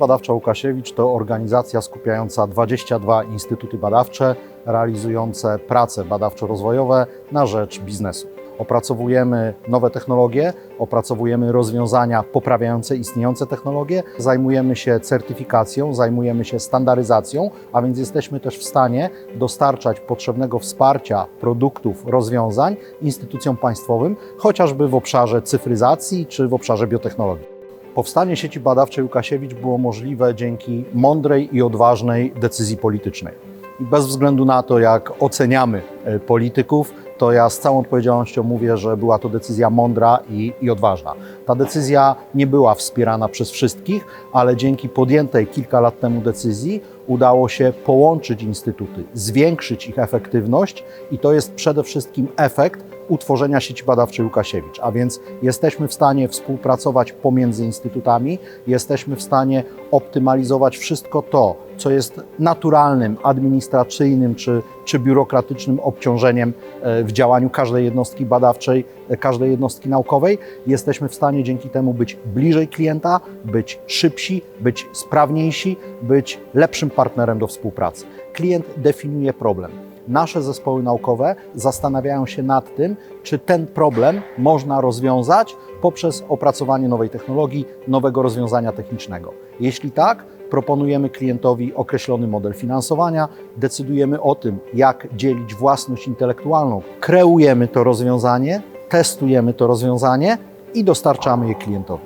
Badawcza Łukasiewicz to organizacja skupiająca 22 instytuty badawcze realizujące prace badawczo-rozwojowe na rzecz biznesu. Opracowujemy nowe technologie, opracowujemy rozwiązania poprawiające istniejące technologie, zajmujemy się certyfikacją, zajmujemy się standaryzacją, a więc jesteśmy też w stanie dostarczać potrzebnego wsparcia produktów, rozwiązań instytucjom państwowym, chociażby w obszarze cyfryzacji czy w obszarze biotechnologii. Powstanie sieci badawczej Łukasiewicz było możliwe dzięki mądrej i odważnej decyzji politycznej. I bez względu na to, jak oceniamy e, polityków, to ja z całą odpowiedzialnością mówię, że była to decyzja mądra i, i odważna. Ta decyzja nie była wspierana przez wszystkich, ale dzięki podjętej kilka lat temu decyzji udało się połączyć instytuty, zwiększyć ich efektywność i to jest przede wszystkim efekt utworzenia sieci badawczej Łukasiewicz. A więc jesteśmy w stanie współpracować pomiędzy instytutami, jesteśmy w stanie optymalizować wszystko to, co jest naturalnym, administracyjnym czy, czy biurokratycznym obciążeniem e, w działaniu każdej jednostki badawczej, e, każdej jednostki naukowej. Jesteśmy w stanie dzięki temu być bliżej klienta, być szybsi, być sprawniejsi, być lepszym partnerem do współpracy. Klient definiuje problem nasze zespoły naukowe zastanawiają się nad tym, czy ten problem można rozwiązać poprzez opracowanie nowej technologii, nowego rozwiązania technicznego. Jeśli tak, proponujemy klientowi określony model finansowania, decydujemy o tym, jak dzielić własność intelektualną, kreujemy to rozwiązanie, testujemy to rozwiązanie i dostarczamy je klientowi.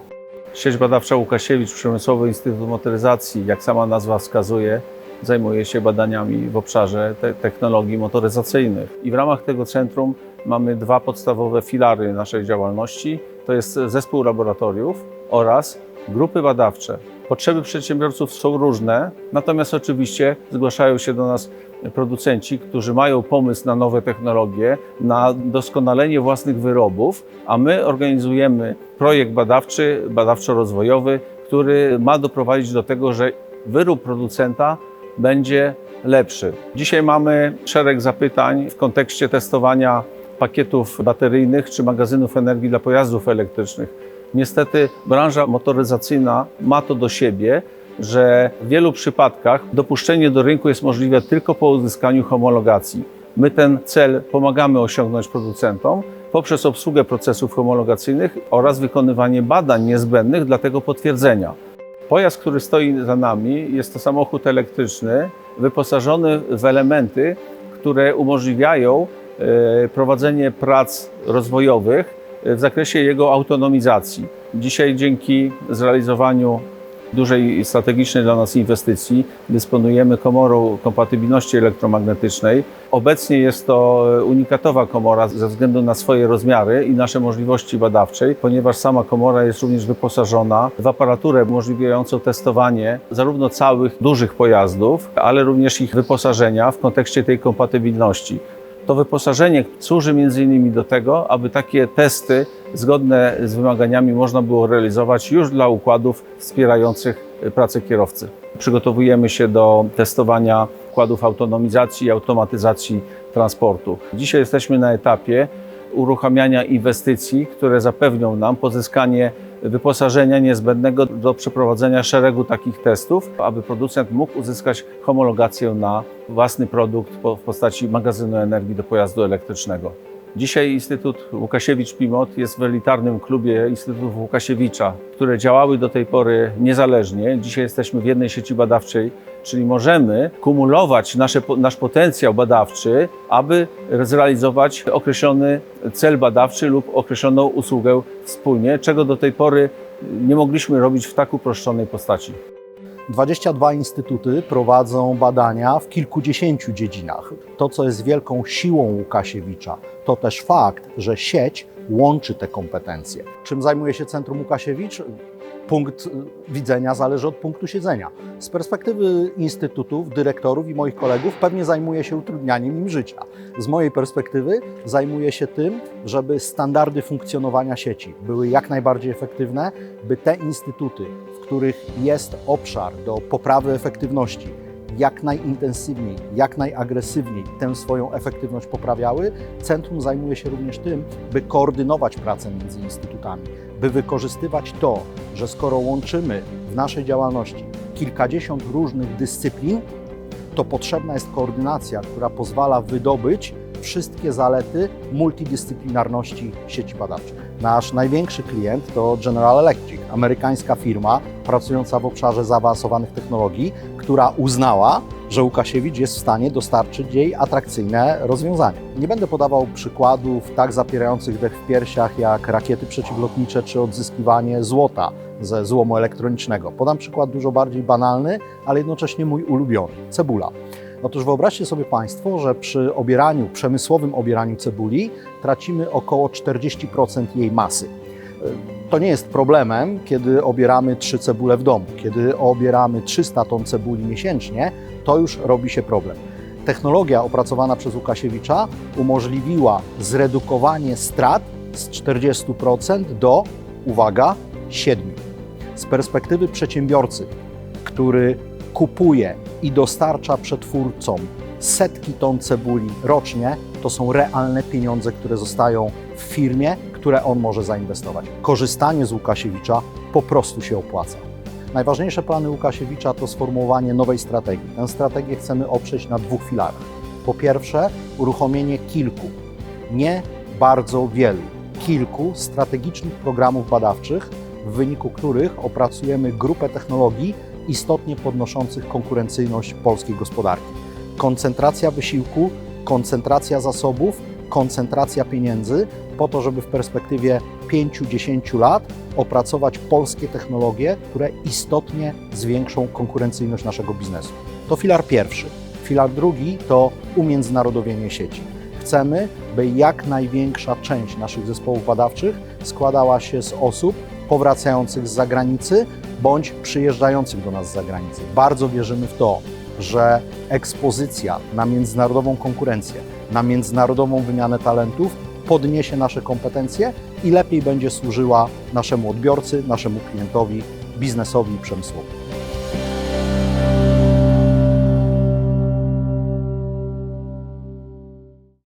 Sieć badawcza Łukasiewicz, Przemysłowy Instytut Motoryzacji, jak sama nazwa wskazuje, zajmuje się badaniami w obszarze te technologii motoryzacyjnych. I w ramach tego centrum mamy dwa podstawowe filary naszej działalności. To jest zespół laboratoriów oraz grupy badawcze. Potrzeby przedsiębiorców są różne, natomiast oczywiście zgłaszają się do nas producenci, którzy mają pomysł na nowe technologie, na doskonalenie własnych wyrobów, a my organizujemy projekt badawczy, badawczo-rozwojowy, który ma doprowadzić do tego, że wyrób producenta będzie lepszy. Dzisiaj mamy szereg zapytań w kontekście testowania pakietów bateryjnych czy magazynów energii dla pojazdów elektrycznych. Niestety branża motoryzacyjna ma to do siebie, że w wielu przypadkach dopuszczenie do rynku jest możliwe tylko po uzyskaniu homologacji. My ten cel pomagamy osiągnąć producentom poprzez obsługę procesów homologacyjnych oraz wykonywanie badań niezbędnych dla tego potwierdzenia. Pojazd, który stoi za nami, jest to samochód elektryczny wyposażony w elementy, które umożliwiają e, prowadzenie prac rozwojowych w zakresie jego autonomizacji. Dzisiaj dzięki zrealizowaniu dużej strategicznej dla nas inwestycji dysponujemy komorą kompatybilności elektromagnetycznej. Obecnie jest to unikatowa komora ze względu na swoje rozmiary i nasze możliwości badawczej, ponieważ sama komora jest również wyposażona w aparaturę umożliwiającą testowanie zarówno całych dużych pojazdów, ale również ich wyposażenia w kontekście tej kompatybilności. To wyposażenie służy m.in. do tego, aby takie testy zgodne z wymaganiami można było realizować już dla układów wspierających pracę kierowcy. Przygotowujemy się do testowania układów autonomizacji i automatyzacji transportu. Dzisiaj jesteśmy na etapie uruchamiania inwestycji, które zapewnią nam pozyskanie wyposażenia niezbędnego do przeprowadzenia szeregu takich testów, aby producent mógł uzyskać homologację na własny produkt w postaci magazynu energii do pojazdu elektrycznego. Dzisiaj Instytut Łukasiewicz-Pimot jest w elitarnym klubie Instytutów Łukasiewicza, które działały do tej pory niezależnie. Dzisiaj jesteśmy w jednej sieci badawczej, czyli możemy kumulować nasze, nasz potencjał badawczy, aby zrealizować określony cel badawczy lub określoną usługę wspólnie, czego do tej pory nie mogliśmy robić w tak uproszczonej postaci. 22 instytuty prowadzą badania w kilkudziesięciu dziedzinach. To, co jest wielką siłą Łukasiewicza, to też fakt, że sieć łączy te kompetencje. Czym zajmuje się Centrum Łukasiewicz? Punkt widzenia zależy od punktu siedzenia. Z perspektywy instytutów, dyrektorów i moich kolegów pewnie zajmuję się utrudnianiem im życia. Z mojej perspektywy zajmuję się tym, żeby standardy funkcjonowania sieci były jak najbardziej efektywne, by te instytuty, w których jest obszar do poprawy efektywności, jak najintensywniej, jak najagresywniej tę swoją efektywność poprawiały. Centrum zajmuje się również tym, by koordynować pracę między instytutami, by wykorzystywać to, że skoro łączymy w naszej działalności kilkadziesiąt różnych dyscyplin, to potrzebna jest koordynacja, która pozwala wydobyć wszystkie zalety multidyscyplinarności sieci badawczej. Nasz największy klient to General Electric, amerykańska firma pracująca w obszarze zaawansowanych technologii, która uznała, że Łukasiewicz jest w stanie dostarczyć jej atrakcyjne rozwiązania. Nie będę podawał przykładów tak zapierających dech w piersiach jak rakiety przeciwlotnicze czy odzyskiwanie złota ze złomu elektronicznego. Podam przykład dużo bardziej banalny, ale jednocześnie mój ulubiony cebula. Otóż wyobraźcie sobie Państwo, że przy obieraniu, przemysłowym obieraniu cebuli tracimy około 40% jej masy. To nie jest problemem, kiedy obieramy trzy cebule w domu. Kiedy obieramy 300 ton cebuli miesięcznie, to już robi się problem. Technologia opracowana przez Łukasiewicza umożliwiła zredukowanie strat z 40% do, uwaga, 7%. Z perspektywy przedsiębiorcy, który kupuje i dostarcza przetwórcom setki ton cebuli rocznie, to są realne pieniądze, które zostają w firmie, które on może zainwestować. Korzystanie z Łukasiewicza po prostu się opłaca. Najważniejsze plany Łukasiewicza to sformułowanie nowej strategii. Tę strategię chcemy oprzeć na dwóch filarach. Po pierwsze, uruchomienie kilku, nie bardzo wielu, kilku strategicznych programów badawczych, w wyniku których opracujemy grupę technologii istotnie podnoszących konkurencyjność polskiej gospodarki. Koncentracja wysiłku, koncentracja zasobów, koncentracja pieniędzy po to, żeby w perspektywie 5-10 lat opracować polskie technologie, które istotnie zwiększą konkurencyjność naszego biznesu. To filar pierwszy. Filar drugi to umiędzynarodowienie sieci. Chcemy, by jak największa część naszych zespołów badawczych składała się z osób powracających z zagranicy bądź przyjeżdżających do nas z zagranicy. Bardzo wierzymy w to, że ekspozycja na międzynarodową konkurencję, na międzynarodową wymianę talentów podniesie nasze kompetencje i lepiej będzie służyła naszemu odbiorcy, naszemu klientowi, biznesowi i przemysłowi.